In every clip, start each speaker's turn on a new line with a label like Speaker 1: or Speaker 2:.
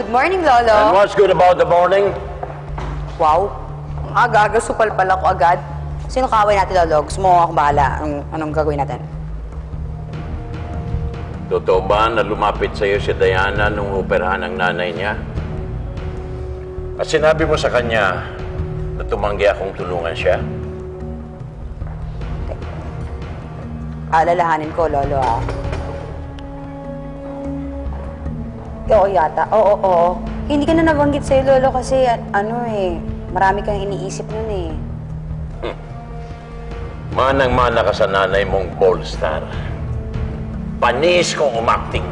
Speaker 1: Good morning,
Speaker 2: And
Speaker 1: Lolo.
Speaker 2: what's good about the morning?
Speaker 1: Wow. Ang aga-aga, supal pala ko agad. Sino kaway natin, Lolo? Gusto mo ako bahala? Anong, anong gagawin natin?
Speaker 2: Totoo ba na lumapit sa'yo si Diana nung operahan ng nanay niya? At sinabi mo sa kanya na tumanggi akong tulungan siya?
Speaker 1: Alalahanin ko, Lolo, ah. Oo yata. Oo, oo. Hindi ka na nabanggit sa'yo, Lolo, kasi a- ano eh, marami kang iniisip nun eh.
Speaker 2: Manang-mana ka sa nanay mong gold star. Panis kong umakting.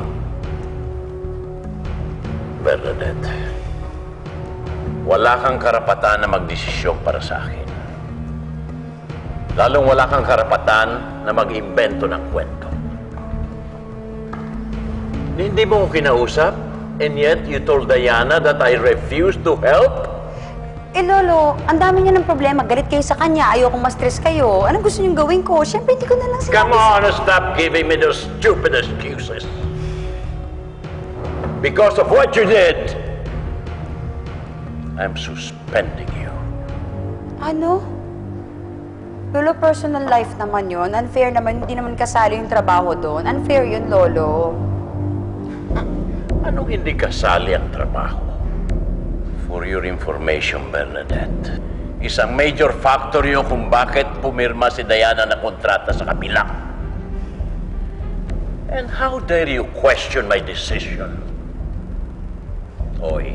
Speaker 2: Bernadette, wala kang karapatan na magdesisyon para sa akin. Lalong wala kang karapatan na mag-imbento ng kwento. Hindi mo ko kinausap, and yet you told Diana that I refuse to help?
Speaker 1: Eh, Lolo, ang dami niya ng problema. Galit kayo sa kanya. Ayokong ma-stress kayo. Anong gusto niyong gawin ko? Siyempre, hindi ko na lang sinabi.
Speaker 2: Come on, stop giving me those stupid excuses. Because of what you did, I'm suspending you.
Speaker 1: Ano? Lolo, personal life naman yon. Unfair naman. Hindi naman kasali yung trabaho doon. Unfair yun, Lolo.
Speaker 2: Anong hindi kasali ang trabaho? For your information, Bernadette, isang major factor yun kung bakit pumirma si Diana na kontrata sa kabila. And how dare you question my decision? Hoy,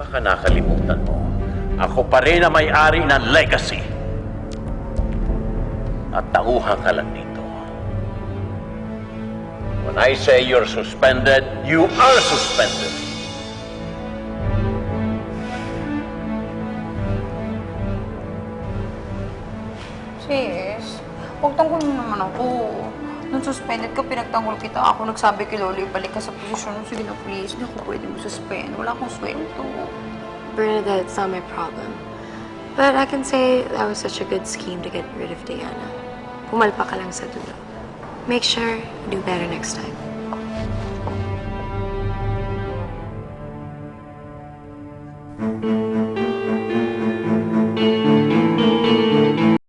Speaker 2: baka nakalimutan mo, ako pa rin ang may-ari ng legacy. At tauhan ka lang dito. When I say you're suspended, you are suspended.
Speaker 1: Sis, huwag tanggol mo naman ako. Nung suspended ka, pinagtanggol kita. Ako nagsabi kay Lolo, ibalik ka sa posisyon. Sige na, please. Hindi ako pwede mo suspend. Wala akong sweldo.
Speaker 3: Bernadette, it's not my problem. But I can say that was such a good scheme to get rid of Diana. Pumalpa ka lang sa dulo. Make sure you do better next time.